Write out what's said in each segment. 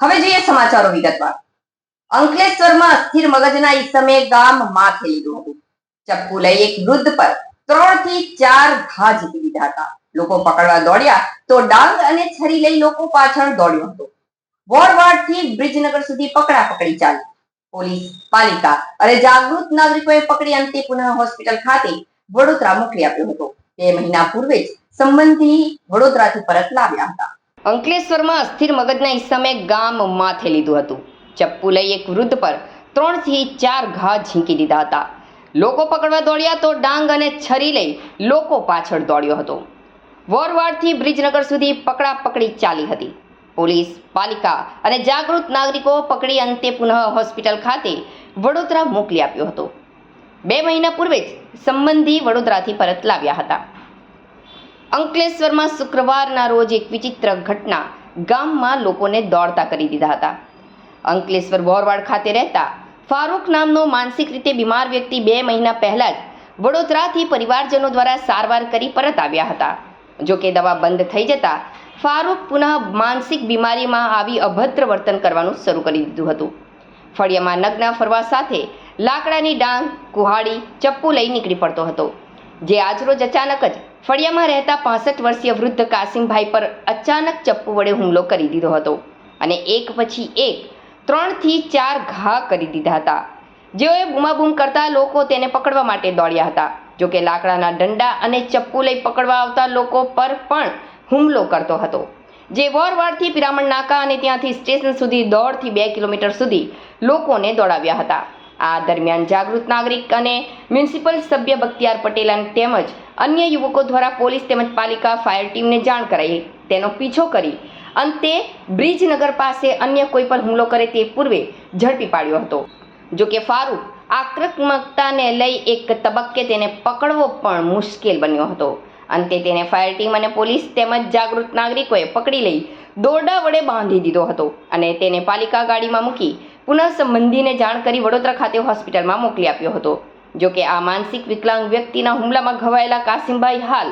હવે જોઈએ સમાચારો વિગતવાર. અંકલેશ્વરમાં અસ્થિર મગજના ઈસમે ગામમાં લીધું હતું. ચપ્પુ લઈ એક વૃદ્ધ પર ત્રણથી ચાર ઘા ઝીકી દીધા હતા. લોકો પકડવા દોડ્યા તો ડાંગ અને છરી લઈ લોકો પાછળ દોડ્યો હતો. વોરવાડથી બ્રિજનગર સુધી પકડા પકડી ચાલી. પોલીસ, પાલિકા અને જાગૃત નાગરિકોએ પકડી અંતે પુનઃ હોસ્પિટલ ખાતે વડોદરા મોકલી આપ્યો હતો. બે મહિના પૂર્વે જ સંબંધી વડોદરાથી પરત લાવ્યા હતા. અંકલેશ્વરમાં અસ્થિર મગજના ઈસમે ગામ માથે લીધું હતું. ચપ્પુ લઈ એક વૃદ્ધ પર ત્રણથી ચાર ઘા ઝીંકી દીધા હતા. લોકો પકડવા દોડ્યા તો ડાંગ અને છરી લઈ લોકો પાછળ દોડ્યો હતો. વોરવાડથી બ્રિજનગર સુધી પકડા પકડી ચાલી હતી. પોલીસ, પાલિકા અને જાગૃત નાગરિકો પકડી અંતે પુનઃ હોસ્પિટલ ખાતે વડોદરા મોકલી આપ્યો હતો. બે મહિના પૂર્વે જ સંબંધી વડોદરાથી પરત લાવ્યા હતા. અંકલેશ્વરમાં શુક્રવારના રોજ એક વિચિત્ર ઘટના ગામમાં લોકોને દોડતા કરી દીધા હતા. અંકલેશ્વર બોરવાડ ખાતે રહેતા ફારૂક નામનો માનસિક રીતે બીમાર વ્યક્તિ બે મહિના પહેલા જ વડોદરાથી પરિવારજનો દ્વારા સારવાર કરી પરત આવ્યા હતા. જો કે દવા બંધ થઈ જતા ફારૂક પુનઃ માનસિક બીમારીમાં આવી અભદ્ર વર્તન કરવાનું શરૂ કરી દીધું હતું. ફળિયામાં નગ્ન ફરવા સાથે લાકડાની ડાંગ, કુહાડી, ચપ્પુ લઈ નીકળી પડતો હતો. જે આજરોજ અચાનક જ ફળિયામાં રહેતા પાસઠ વર્ષીય વૃદ્ધ કાસિમભાઈ પર અચાનક ચપ્પુ વડે હુમલો કરી દીધો હતો. અને એક પછી એક ત્રણથી ચાર ઘા કરી દીધા હતા. જેઓએ બૂમાબૂમ કરતા લોકો તેને પકડવા માટે દોડ્યા હતા. જોકે લાકડાના દંડા અને ચપ્પુ લઈ પકડવા આવતા લોકો પર પણ હુમલો કરતો હતો. જે વોરવાડથી પિરામણ નાકા અને ત્યાંથી સ્ટેશન સુધી દોઢથી બે કિલોમીટર સુધી લોકોને દોડાવ્યા હતા. આ દરમિયાન જાગૃત નાગરિક અને મ્યુનિસિપલ સભ્ય બખ્તિયાર પટેલ તેમજ અન્ય યુવકો દ્વારા પોલીસ તેમજ પાલિકા ફાયર ટીમને જાણ કરાઈ. તેનો પીછો કરી. અંતે બ્રિજનગર પાસે અન્ય કોઈ પર હુમલો કરે તે પૂર્વે ઝડપી પાડ્યો હતો. જો કે ફારૂક આક્રમકતાને લઈ એક તબક્કે તેને પકડવો પણ મુશ્કેલ બન્યો હતો. અંતે તેને ફાયર ટીમ અને પોલીસ તેમજ જાગૃત નાગરિકોએ પકડી લઈ દોરડા વડે બાંધી દીધો હતો અને તેને પાલિકા ગાડીમાં મૂકી પુનઃ સંબંધીને જાણ કરી વડોદરા ખાતે હોસ્પિટલમાં મોકલી આપ્યો હતો. જો કે આ માનસિક વિકલાંગ વ્યક્તિના હુમલામાં ઘવાયેલા કાસિમભાઈ હાલ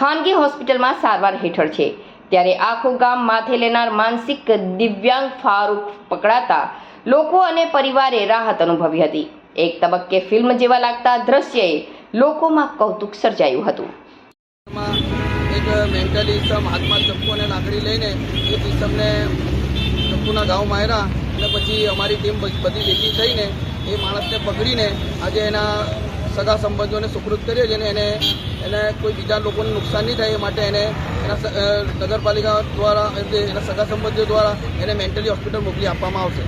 ખાનગી હોસ્પિટલમાં સારવાર હેઠળ છે. ત્યારે આખું ગામ માથે લેનાર માનસિક દિવ્યાંગ ફારૂક પકડાતા લોકો અને પરિવારે રાહત અનુભવી હતી. એક તબક્કે ફિલ્મ જેવા લાગતા દ્રશ્યએ લોકોમાં કૌતુક સર્જાયું હતું. એક મેન્ટલી હાથમાં ચપ્પુ અને લાકડી લઈને એ ઇસમને ચપ્પુના ઘાવ માર્યા. અને પછી અમારી ટીમ બધી ભેગી થઈને એ માણસને પકડીને આજે એના સગા સંબંધોને સુકૃત કર્યો છે અને એને એને કોઈ બીજા લોકોને નુકસાન નહીં થાય એ માટે એને એના નગરપાલિકા દ્વારા એના સગા સંબંધીઓ દ્વારા એને મેન્ટલી હોસ્પિટલ મોકલી આપવામાં આવશે.